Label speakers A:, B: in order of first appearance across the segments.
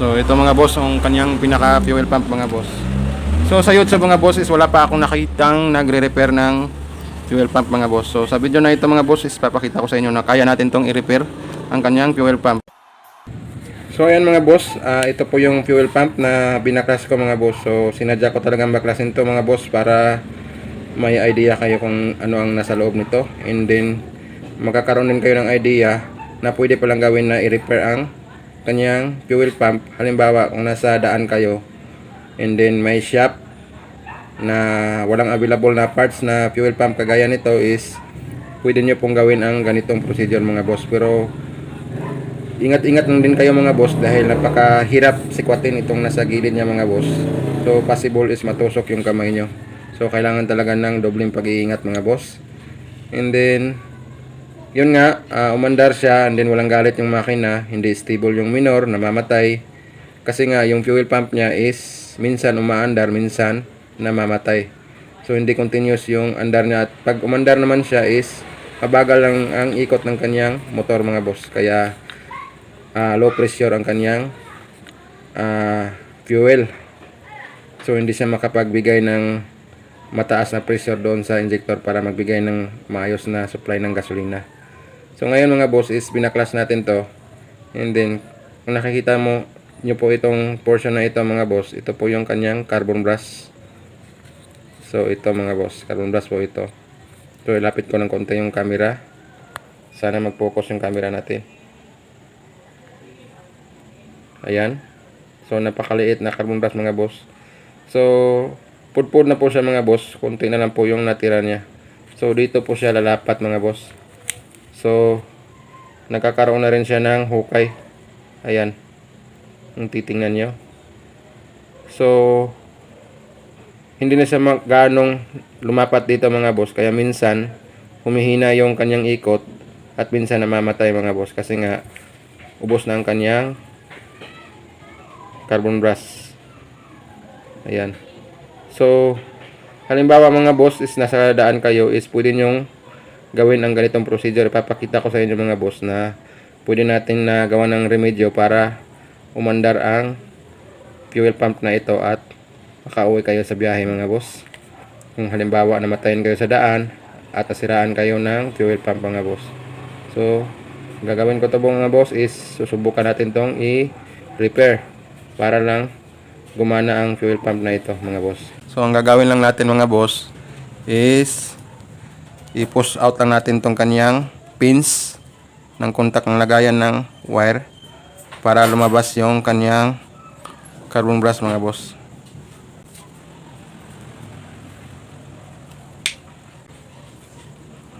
A: So ito mga boss, ang kanyang pinaka fuel pump mga boss. So sa YouTube mga boss is wala pa akong nakitang nagre-repair ng fuel pump mga boss. So sa video na ito mga boss is papakita ko sa inyo na kaya natin tong i-repair ang kanyang fuel pump. So ayan mga boss, ah, ito po yung fuel pump na binaklas ko mga boss. So sinadya ko talagang baklasin to mga boss para may idea kayo kung ano ang nasa loob nito. And then magkakaroon din kayo ng idea na pwede palang gawin na i-repair ang kanyang fuel pump. Halimbawa kung nasa daan kayo and then may shop na walang available na parts na fuel pump kagaya nito is pwede nyo pong gawin ang ganitong procedure mga boss. Pero ingat-ingat lang din kayo mga boss dahil napakahirap sikwatin itong nasa gilid niya mga boss. So possible is matusok yung kamay nyo. So kailangan talaga ng dobleng pag-iingat mga boss. And then yun nga, ah, umandar siya and then walang galit yung makina, hindi stable yung minor, namamatay. Kasi nga yung fuel pump niya is minsan umaandar, minsan namamatay. So hindi continuous yung andar niya at pag umandar naman siya is mabagal lang ang ikot ng kanyang motor mga boss. Kaya ah, low pressure ang kanyang ah, fuel. So hindi siya makapagbigay ng mataas na pressure doon sa injector para magbigay ng maayos na supply ng gasolina. So ngayon mga boss is binaklas natin to. And then kung nakikita mo nyo po itong portion na ito mga boss, ito po yung kanyang carbon brush. So ito mga boss, carbon brush po ito. So ilapit ko ng konti yung camera. Sana mag-focus yung camera natin. Ayan. So napakaliit na carbon brush mga boss. So pudpud na po siya mga boss. Konti na lang po yung natira niya. So dito po siya lalapat mga boss. So nagkakaroon na rin siya ng hukay. Ayan. Kung titingnan nyo. So hindi na siya ganong lumapat dito mga boss. Kaya minsan humihina yung kanyang ikot at minsan namamatay mga boss. Kasi nga ubos na ang kanyang carbon brush. Ayan. So, halimbawa mga boss is nasa daan kayo is pwede nyong gawin ang ganitong procedure. Ipapakita ko sa inyo mga boss na pwede natin na gawa ng remedyo para umandar ang fuel pump na ito at makauwi kayo sa biyahe mga boss. Kung halimbawa namatayin kayo sa daan at nasiraan kayo ng fuel pump mga boss. So, gagawin ko to mga boss is susubukan natin tong i-repair para lang gumana ang fuel pump na ito mga boss. So ang gagawin lang natin mga boss is i-push out lang natin tong kanyang pins ng contact ng lagayan ng wire para lumabas yung kanyang carbon brush mga boss.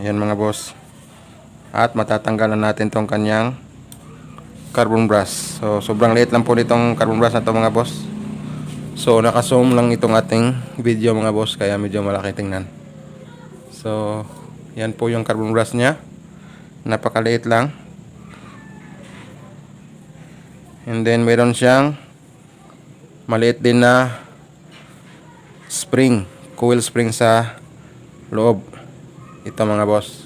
A: Ayan mga boss. At matatanggalan natin tong kanyang carbon brush. So, sobrang liit lang po nitong carbon brush na to mga boss. So, naka-zoom lang itong ating video mga boss, kaya medyo malaki tingnan. So, yan po yung carbon brush niya. Napakaliit lang. And then, meron siyang maliit din na spring, coil spring sa loob. Ito mga boss.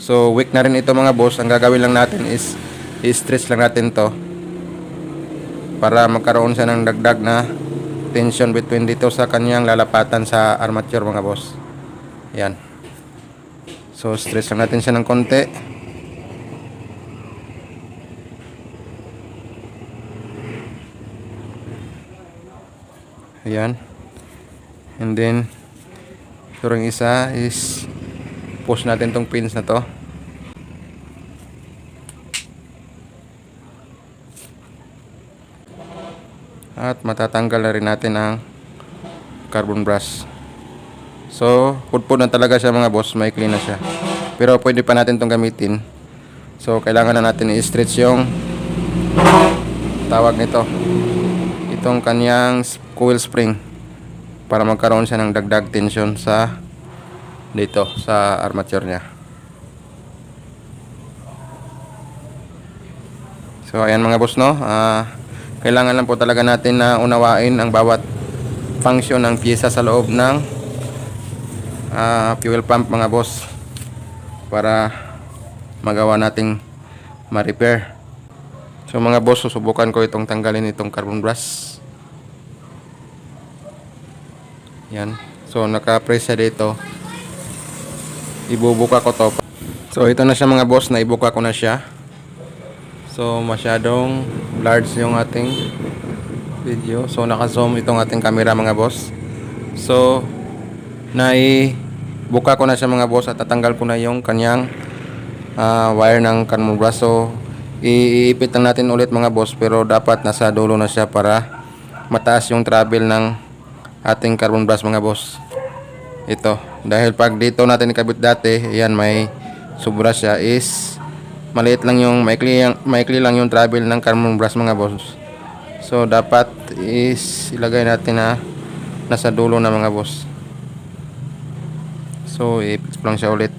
A: So, weak na rin ito mga boss. Ang gagawin lang natin is i-stretch lang natin to para magkaroon siya ng dagdag na tension between dito sa kanyang lalapatan sa armature mga boss yan so stretch lang natin siya ng konti. Ayan. And then ring isa is push natin tong pins na to. At matatanggal na rin natin ang carbon brush. So pudpud na talaga siya mga boss. May clean na siya pero pwede pa natin tong gamitin. So kailangan na natin i-stretch yung tawag nito. Itong kanyang coil spring para magkaroon siya ng dagdag tension sa dito sa armature niya. So ayan mga boss no? Ah kailangan lang po talaga natin na unawain ang bawat function ng pyesa sa loob ng ah, fuel pump mga boss para magawa nating ma-repair So mga boss, susubukan ko itong tanggalin itong carbon brush. Yan. So naka-press siya dito. Ibubuka ko to. So ito na siya mga boss, na ibuka ko na siya. So masyadong large yung ating video. So naka-zoom itong ating camera mga boss. So naibuka ko na siya mga boss at tatanggal ko na yung kanyang ah, wire ng carbon brush. So iipit lang natin ulit mga boss pero dapat nasa dulo na siya para mataas yung travel ng ating carbon brush mga boss. Ito, dahil pag dito natin ikabit dati, yan may sobra siya is maliit lang yung maikli, maikli lang yung travel ng carbon brush mga boss. So dapat is ilagay natin na nasa dulo na mga boss. So i-fix lang siya ulit.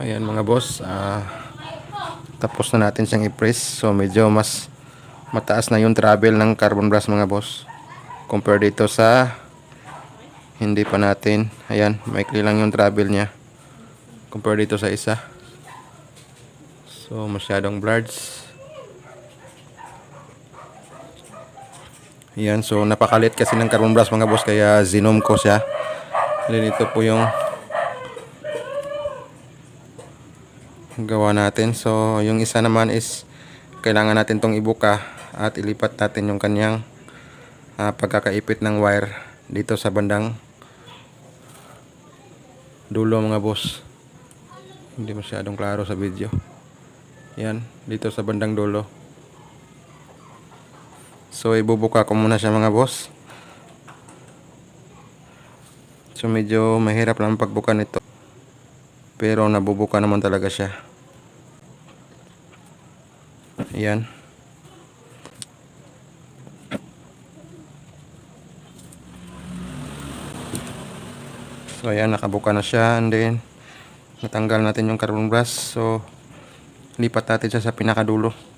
A: Ayan mga boss, ah tapos na natin siyang i-press. So medyo mas mataas na yung travel ng carbon brush mga boss. Compare dito sa hindi pa natin. Ayan, maikli lang yung travel niya. Compare dito sa isa. So masyadong blurred. Ayan, so napakalit kasi ng carbon brush mga boss kaya zinom ko siya. Then ito po yung gawa natin. So, yung isa naman is kailangan natin tong ibuka at ilipat natin yung kanyang ah, pagkakaipit ng wire dito sa bandang dulo mga boss. Hindi masyadong klaro sa video. Yan, dito sa bandang dulo. So, ibubuka ko muna siya mga boss. So, medyo mahirap lang pagbuka nito. Pero nabubuka naman talaga siya. Ayan. So ayan, nakabuka na siya and then natanggal natin yung carbon brush. So lipat natin siya sa pinakadulo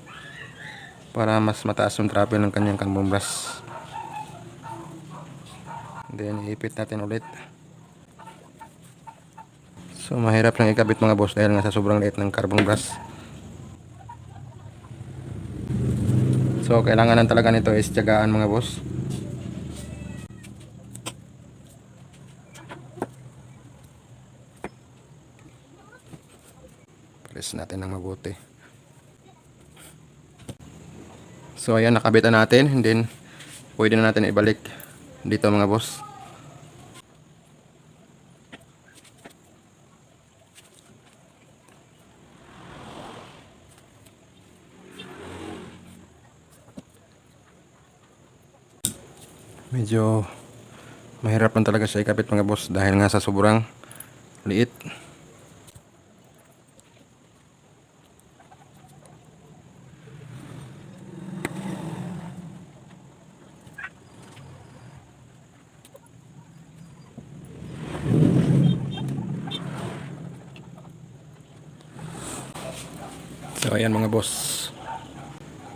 A: para mas mataas yung travel ng kanyang carbon brush. Then iipit natin ulit. So mahirap lang ikabit mga boss dahil nga sa sobrang liit ng carbon brush. So kailangan lang talaga nito is tiyagaan mga boss. Press natin ng mabuti. So ayan nakabit na natin and then pwede na natin ibalik dito mga boss. medyo mahirap lang talaga siya ikabit mga boss dahil nga sa sobrang liit so ayan mga boss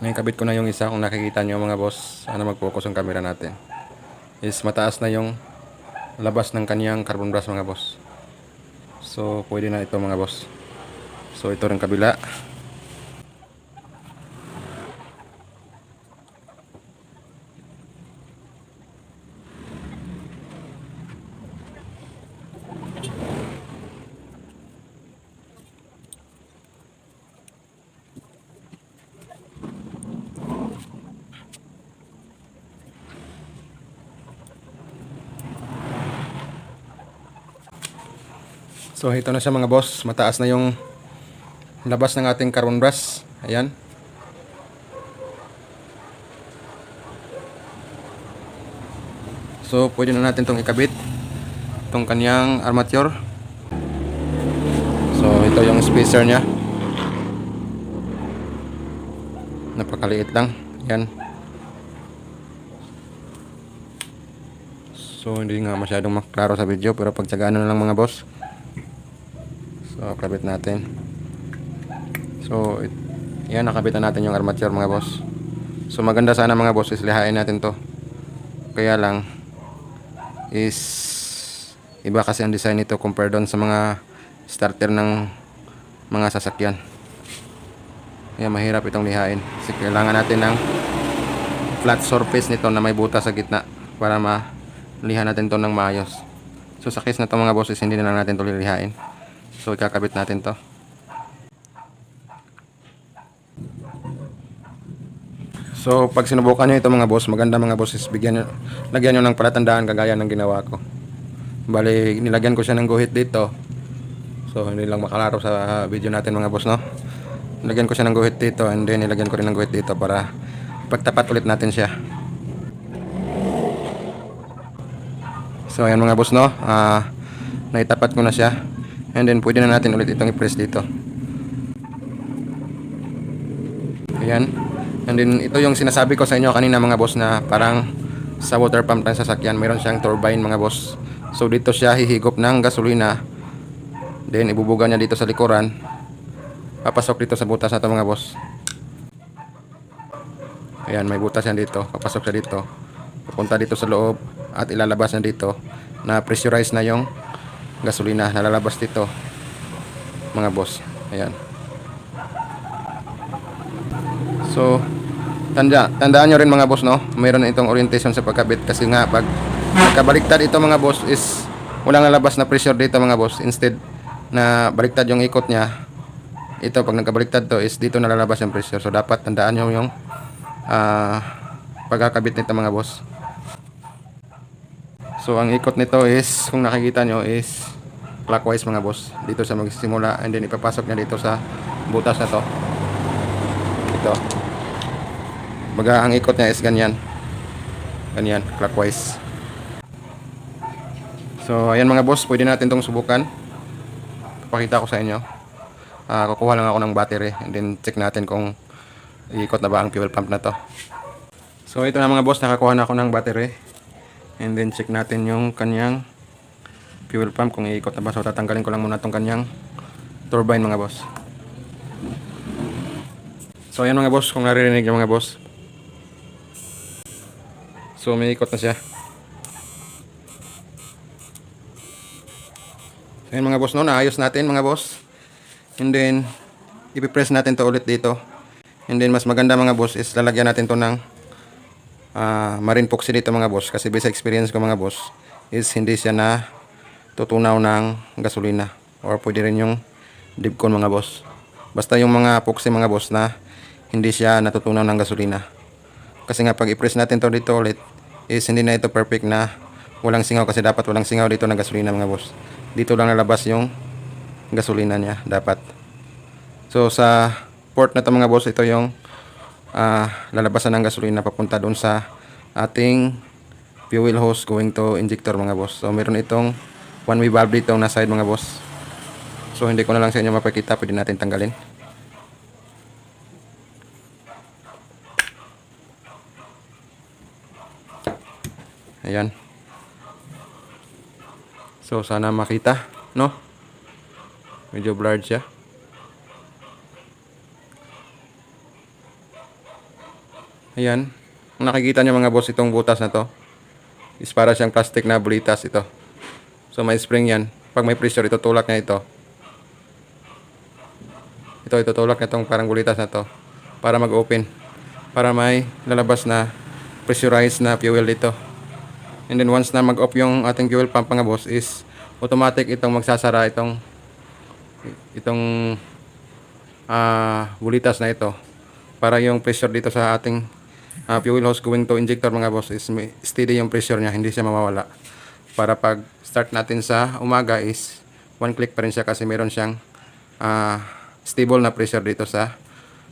A: ngayon kabit ko na yung isa kung nakikita nyo mga boss. Sana mag-focus ang camera natin. Is mataas na yung labas ng kanyang carbon brush mga boss. So pwede na ito mga boss. So ito rin kabila. So ito na siya mga boss. Mataas na yung labas ng ating carbon brush. Ayan. So pwede na natin itong ikabit. Itong kanyang armature. So ito yung spacer niya. Napakaliit lang. Ayan. So hindi nga masyadong maklaro sa video pero pagtsagaan na lang mga boss. So, kabit natin. So, it, yan, nakabit na natin yung armature mga boss. So, maganda sana mga boss, is lihain natin to. Kaya lang, is Iba kasi ang design nito compare doon sa mga starter ng mga sasakyan. Kaya mahirap itong lihain. Kasi kailangan natin ng flat surface nito na may butas sa gitna para malihan natin to ng maayos. So sa case na to mga bosses, hindi na lang natin to lilihain. So ikakabit natin to. So pag sinubukan nyo ito mga boss, maganda mga bosses, bigyan nyo, lagyan nyo ng palatandaan kagaya ng ginawa ko. Bali, nilagyan ko siya ng guhit dito. So hindi lang makalaro sa video natin mga boss no. Nilagyan ko siya ng guhit dito and then nilagyan ko rin ng guhit dito para pagtapat ulit natin siya. So ayan mga boss no, ah naitapat ko na siya. And then pwede na natin ulit itong i-press dito. Ayan. And then ito yung sinasabi ko sa inyo kanina mga boss na parang sa water pump ng sasakyan mayroon siyang turbine mga boss. So dito siya hihigop ng gasolina. Then ibubuga niya dito sa likuran. Papasok dito sa butas na to mga boss. Ayan, may butas yan dito. Papasok siya dito. Pupunta dito sa loob at ilalabas niya dito na pressurize na yung gasolina na lalabas dito mga boss. Ayan. So, tanda, tandaan nyo rin mga boss, no? Mayroon itong orientation sa pagkabit kasi nga pag kabaliktad ito mga boss is walang lalabas na pressure dito mga boss. Instead na baliktad yung ikot niya, ito pag nagkabaliktad to is dito nalalabas yung pressure. So, dapat tandaan nyo yung ah pagkakabit nito mga boss. So, ang ikot nito is, kung nakikita nyo is clockwise mga boss. Dito sa magsimula and then ipapasok niya dito sa butas na to. Ito. Baga ang ikot niya is ganyan. Ganyan, clockwise. So, ayan mga boss, pwede natin tong subukan. Pakita ko sa inyo. Ah, kukuha lang ako ng battery and then check natin kung ikot na ba ang fuel pump na to. So, ito na mga boss, nakakuha na ako ng battery. And then check natin yung kanyang fuel pump kung iikot na ba. So, tatanggalin ko lang muna tong kanyang turbine mga boss. So ayan mga boss, kung naririnig yung mga boss. So may ikot na siya. So ayan mga boss, no, naayos natin mga boss. And then, ipipress natin to ulit dito. And then mas maganda mga boss is lalagyan natin to ng ah, marine epoxy dito mga boss. Kasi based sa experience ko mga boss is hindi siya na tutunaw ng gasolina. Or pwede rin yung dipcon mga boss. Basta yung mga epoxy mga boss na hindi siya natutunaw ng gasolina. Kasi nga pag i-press natin to dito ulit is hindi na ito perfect na walang singaw kasi dapat walang singaw dito ng gasolina mga boss. Dito lang lalabas yung gasolina niya dapat. So sa port na to mga boss ito yung ah, lalabasan ng gasolina papunta doon sa ating fuel hose going to injector mga boss. So meron itong one way valve dito na side mga boss. So hindi ko na lang sa inyo mapakita, pwede natin tanggalin. Ayan. So sana makita, no? Medyo blurred siya. Ayan. Nakikita niyo mga boss itong butas na to, is para siyang plastic na bulitas ito. So may spring yan. Pag may pressure, ito tulak niya ito. Ito, ito tulak na itong parang bulitas na to para mag-open. Para may lalabas na pressurized na fuel dito. And then once na mag-off yung ating fuel pump mga boss is automatic itong magsasara itong itong ah bulitas na ito para yung pressure dito sa ating ah, fuel hose going to injector mga boss is steady yung pressure niya hindi siya mawawala. Para pag start natin sa umaga is one click pa rin siya kasi meron siyang ah, stable na pressure dito sa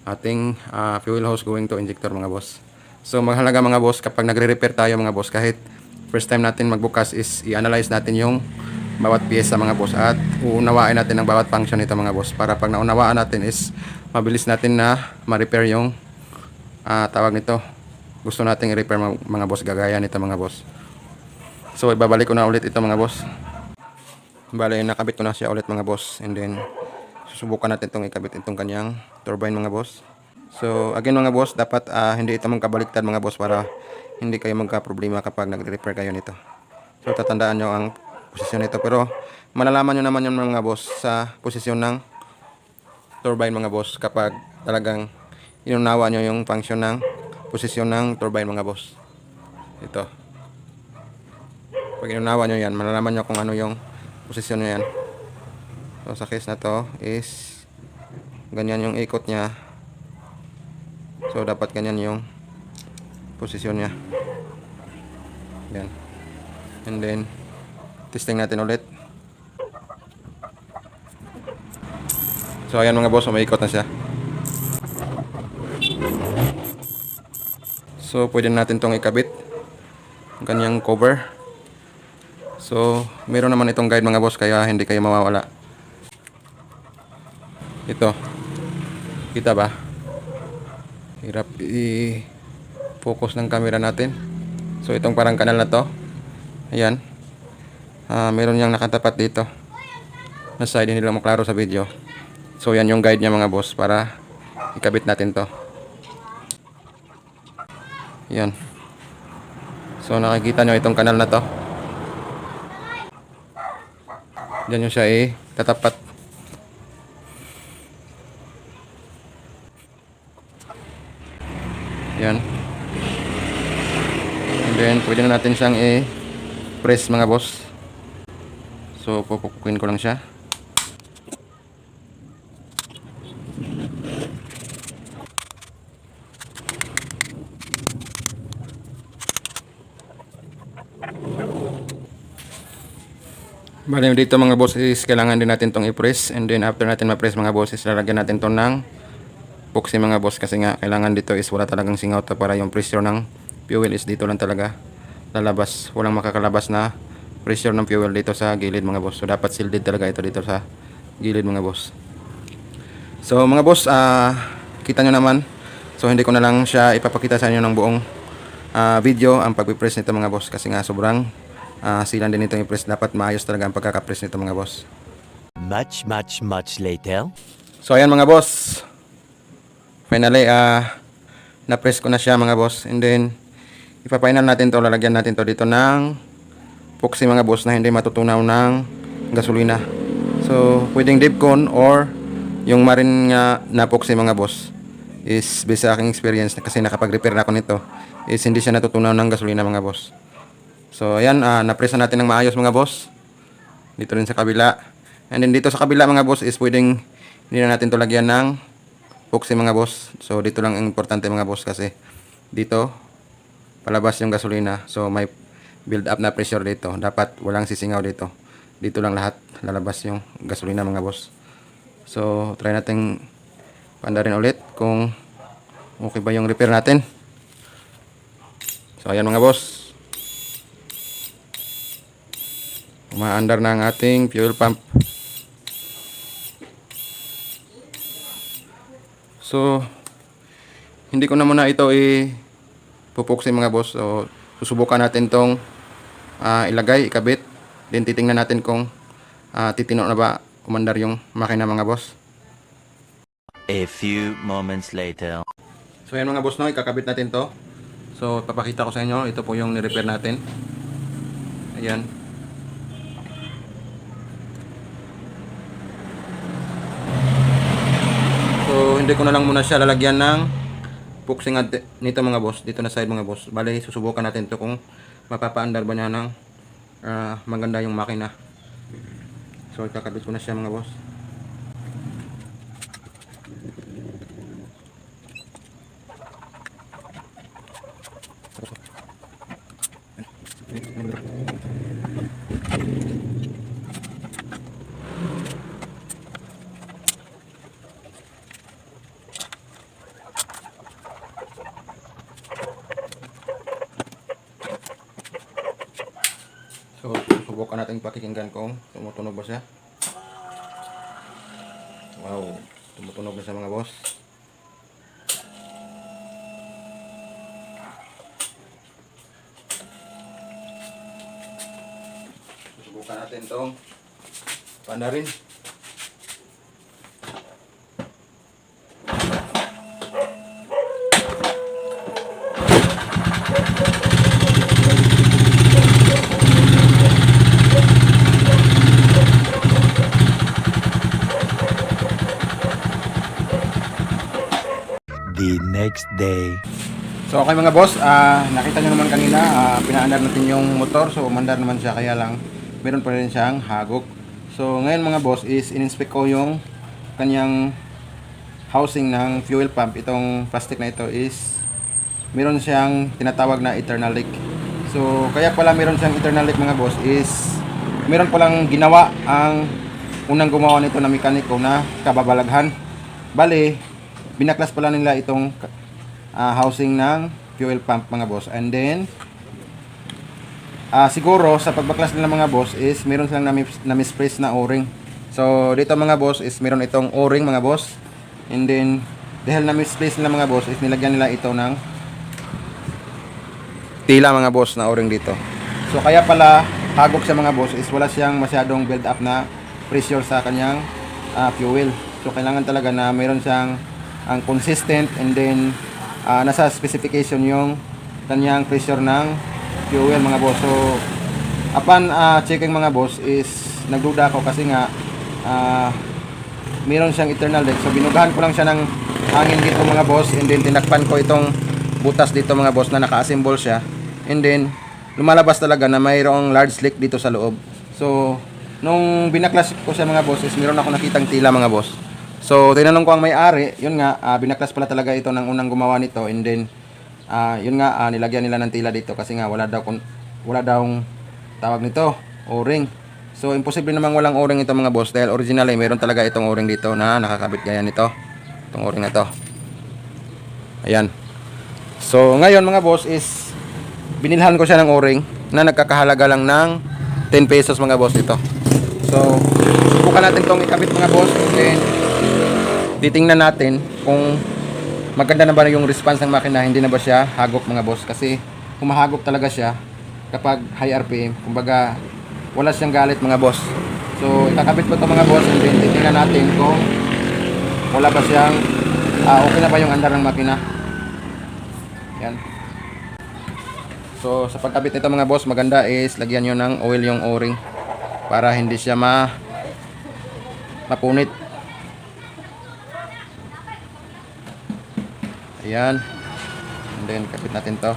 A: ating ah, fuel hose going to injector mga boss. So mahalaga mga boss kapag nagre-repair tayo mga boss kahit first time natin magbukas is i-analyze natin yung bawat piyesa mga boss at uunawain natin ang bawat function nito mga boss. Para pag naunawaan natin is mabilis natin na ma-repair yung ah, tawag nito gusto nating i-repair mga, boss gagaya nito mga boss. So ibabalik ko na ulit ito mga boss. Bale nakabit ko na siya ulit mga boss. And then susubukan natin itong ikabit itong kanyang turbine mga boss. So again mga boss dapat ah, hindi ito magkabaliktad mga boss para hindi kayo magka-problema kapag nagre-repair kayo nito. So tatandaan nyo ang posisyon nito. Pero malalaman nyo naman yun mga boss sa posisyon ng turbine mga boss kapag talagang inunawa nyo yung function ng posisyon ng turbine mga boss. Ito. Pag inunawa nyo yan, malalaman nyo kung ano yung posisyon nyo yan. So sa case na to is ganyan yung ikot niya. So dapat ganyan yung posisyon niya. Yan. And then testing natin ulit. So ayan mga boss, umiikot na siya. So pwede natin tong ikabit. Ganyang cover. So meron naman itong guide mga boss kaya hindi kayo mawawala. Ito. Kita ba? Hirap i-focus ng camera natin. So itong parang kanal na to. Ayan. Ah, meron niyang nakatapat dito. Na side hindi lang maklaro sa video. So yan yung guide niya mga boss para ikabit natin to. Yan. So nakikita nyo itong kanal na to. Diyan yung siya eh tatapat. Yan. And then, pwede na natin siyang i-press mga boss. So, pupukuin ko lang siya. Bale, dito mga boss is kailangan din natin tong i-press. And then after natin ma-press mga boss is lalagyan natin to ng epoxy mga boss. Kasi nga kailangan dito is wala talagang singaw to para yung pressure ng fuel is dito lang talaga lalabas. Walang makakalabas na pressure ng fuel dito sa gilid mga boss. So dapat shielded talaga ito dito sa gilid mga boss. So mga boss ah kita nyo naman. So hindi ko na lang siya ipapakita sa inyo ng buong ah, video ang pag-press nito mga boss. Kasi nga sobrang ah, silan din ito yung press dapat maayos talaga ang pagkakapress nito mga boss
B: Much, much, much later.
A: So ayan mga boss. Finally ah na-press ko na siya mga boss. And then ipapainal natin to, lalagyan natin to dito ng epoxy mga boss na hindi matutunaw ng gasolina. So pwedeng Dipcon or yung marin nga na epoxy mga boss is based sa aking experience na kasi nakapag-repair na ako nito is hindi siya natutunaw ng gasolina mga boss. So ayan, ah, na-press na natin ng maayos mga boss. Dito rin sa kabila. And then dito sa kabila mga boss is pwedeng hindi na natin to ng epoxy mga boss. So dito lang ang importante mga boss kasi dito palabas yung gasolina. So may build up na pressure dito. Dapat walang sisingaw dito. Dito lang lahat lalabas yung gasolina mga boss. So try natin pandarin ulit kung okay ba yung repair natin. So ayan mga boss. Umaandar na ang ating fuel pump. So, hindi ko na muna ito i pupuksin mga boss. So, susubukan natin tong ah, ilagay, ikabit. Then titingnan natin kung ah, titino na ba umandar yung makina mga boss.
B: A few moments later.
A: So, yan mga boss no, ikakabit natin to. So, papakita ko sa inyo. Ito po yung ni-repair natin. Ayan. So, hindi ko na lang muna siya lalagyan ng puksing nito mga boss. Dito na side mga boss. Bale, susubukan natin to kung mapapaandar ba niya ng ah, maganda yung makina. So, ikakabit ko na siya mga boss. yung panarin. the
B: next day.
A: So okay mga boss, uh, nakita nyo naman kanina, ah, uh, pinaanar natin yung motor so umandar naman siya kaya lang meron pa rin siyang hagok. So ngayon mga boss is in-inspect ko yung kanyang housing ng fuel pump. Itong plastic na ito is meron siyang tinatawag na eternal leak. So kaya pala meron siyang eternal leak mga boss is meron palang ginawa ang unang gumawa nito na mekaniko na kababalaghan. Bale, binaklas pala nila itong ah, housing ng fuel pump mga boss. And then, ah, siguro sa pagbaklas nila mga boss is meron silang nami- na-misplace na o-ring. So, dito mga boss is meron itong o-ring mga boss. And then, dahil na-misplace nila mga boss is nilagyan nila ito ng tila mga boss na o-ring dito. So, kaya pala hagok sa mga boss is wala siyang masyadong build up na pressure sa kanyang ah, fuel. So, kailangan talaga na meron siyang ang consistent and then ah, nasa specification yung kanyang pressure ng fuel mga boss. So, upon ah, checking mga boss is nagduda ako kasi nga ah, meron siyang eternal leak. So, binugahan ko lang siya ng hangin dito mga boss and then tinakpan ko itong butas dito mga boss na naka-assemble siya. And then, lumalabas talaga na mayroong large leak dito sa loob. So, nung binaklas ko siya mga boss is meron ako nakitang tila mga boss. So, tinanong ko ang may-ari, yun nga, ah, binaklas pala talaga ito ng unang gumawa nito and then, ah, yun nga, ah, nilagyan nila ng tila dito kasi nga wala daw, wala daw tawag nito, o-ring. So, imposible namang walang o-ring ito mga boss dahil originally meron talaga itong o-ring dito na nakakabit gaya nito. Itong o-ring na to. Ayan. So, ngayon mga boss is binilhan ko siya ng o-ring na nagkakahalaga lang ng 10 pesos mga boss ito. So, subukan natin tong ikabit mga boss and titingnan natin kung maganda na ba yung response ng makina, hindi na ba siya hagok mga boss kasi humahagok talaga siya kapag high RPM. Kumbaga, wala siyang galit mga boss. So, ikakabit ko to mga boss and then titingnan natin kung wala ba siyang ah, okay na ba yung andar ng makina. Yan. So, sa pagkabit nito mga boss, maganda is lagyan nyo ng oil yung o-ring para hindi siya ma mapunit. Ayan. And then, kapit natin to.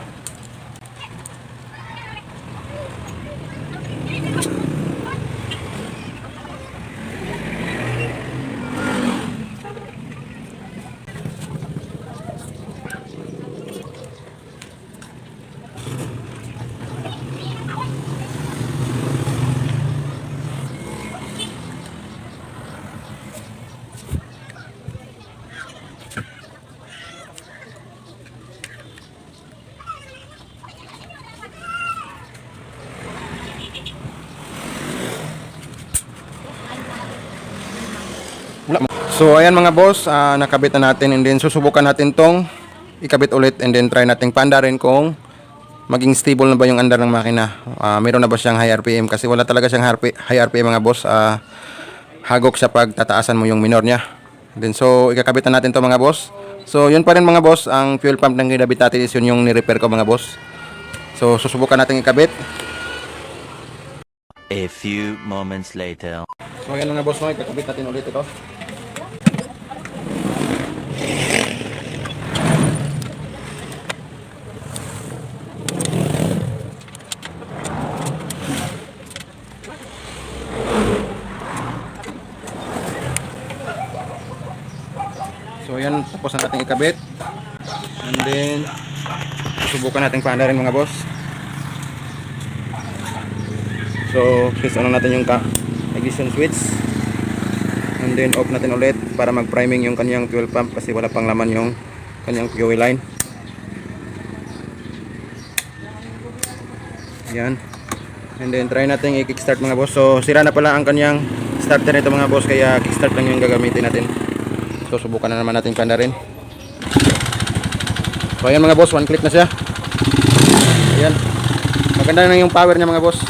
A: Wala. So ayan mga boss, ah, nakabit na natin and then susubukan natin tong ikabit ulit and then try nating paandarin kung maging stable na ba yung andar ng makina. Ah, meron na ba siyang high RPM kasi wala talaga siyang high RP- high RPM mga boss. Ah, hagok siya pag tataasan mo yung minor niya. Then so ikakabit na natin to mga boss. So yun pa rin mga boss, ang fuel pump ng kinabit natin is yun yung ni-repair ko mga boss. So susubukan natin ikabit.
B: A few moments later.
A: So ayan mga boss, no, ikakabit natin ulit ito. So ayan, tapos ikabit. And then, susubukan natin paanda rin mga boss. So, switch on natin yung ignition switch. And then off natin ulit para mag-priming yung kanyang fuel pump kasi wala pang laman yung kanyang fuel line. Yan. And then try natin i-kickstart mga boss. So sira na pala ang kanyang starter nito mga boss kaya kickstart lang yung gagamitin natin. So subukan na naman natin panda rin. So ayan mga boss, one click na siya. Ayan. Maganda na yung power niya mga boss.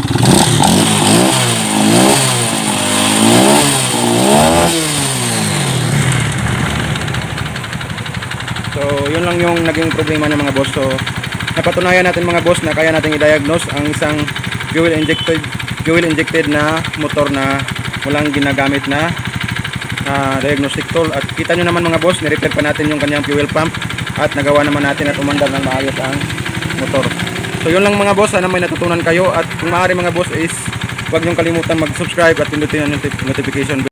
A: So, yun lang yung naging problema ng mga boss. So, napatunayan natin mga boss na kaya natin i-diagnose ang isang fuel injected fuel injected na motor na walang ginagamit na ah, diagnostic tool. At kita nyo naman mga boss ni-repair pa natin yung kanyang fuel pump at nagawa naman natin at umandar ng maayos ang motor. So yun lang mga boss. Sana may natutunan kayo. At kung maaari mga boss is huwag nyong kalimutan mag subscribe at pindutin ang noti- notification